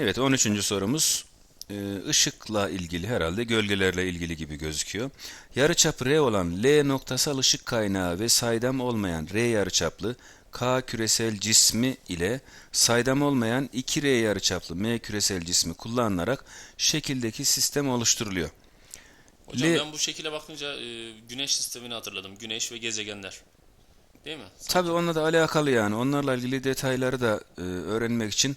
Evet 13. sorumuz e, ışıkla ilgili herhalde gölgelerle ilgili gibi gözüküyor. Yarıçap R olan L noktasal ışık kaynağı ve saydam olmayan R yarıçaplı K küresel cismi ile saydam olmayan 2R yarıçaplı M küresel cismi kullanılarak şekildeki sistem oluşturuluyor. Hocam L- ben bu şekilde bakınca e, güneş sistemini hatırladım. Güneş ve gezegenler. Değil mi? Tabii onunla da alakalı yani. Onlarla ilgili detayları da e, öğrenmek için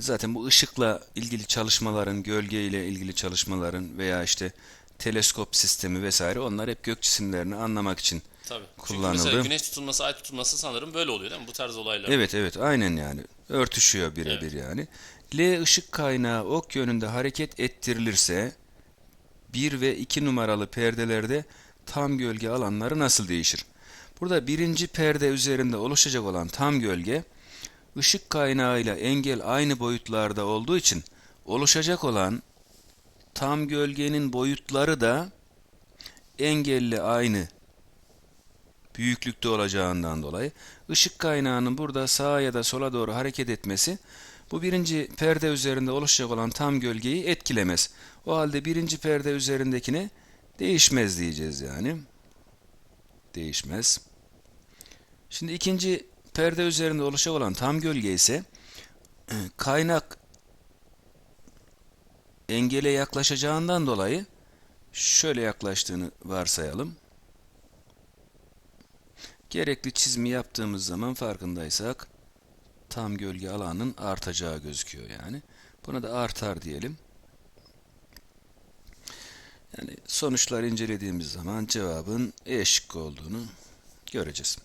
zaten bu ışıkla ilgili çalışmaların, gölge ile ilgili çalışmaların veya işte teleskop sistemi vesaire onlar hep gök cisimlerini anlamak için. Tabii. Çünkü Kullanıldı. mesela güneş tutulması, ay tutulması sanırım böyle oluyor değil mi? Bu tarz olaylar. Evet evet aynen yani. Örtüşüyor birebir yani. L ışık kaynağı ok yönünde hareket ettirilirse 1 ve 2 numaralı perdelerde tam gölge alanları nasıl değişir? Burada birinci perde üzerinde oluşacak olan tam gölge ışık kaynağıyla engel aynı boyutlarda olduğu için oluşacak olan tam gölgenin boyutları da engelle aynı büyüklükte olacağından dolayı ışık kaynağının burada sağa ya da sola doğru hareket etmesi bu birinci perde üzerinde oluşacak olan tam gölgeyi etkilemez. O halde birinci perde üzerindekine değişmez diyeceğiz yani. Değişmez. Şimdi ikinci perde üzerinde oluşacak olan tam gölge ise kaynak engele yaklaşacağından dolayı şöyle yaklaştığını varsayalım. Gerekli çizimi yaptığımız zaman farkındaysak tam gölge alanının artacağı gözüküyor yani. Buna da artar diyelim. Yani sonuçları incelediğimiz zaman cevabın E olduğunu göreceğiz.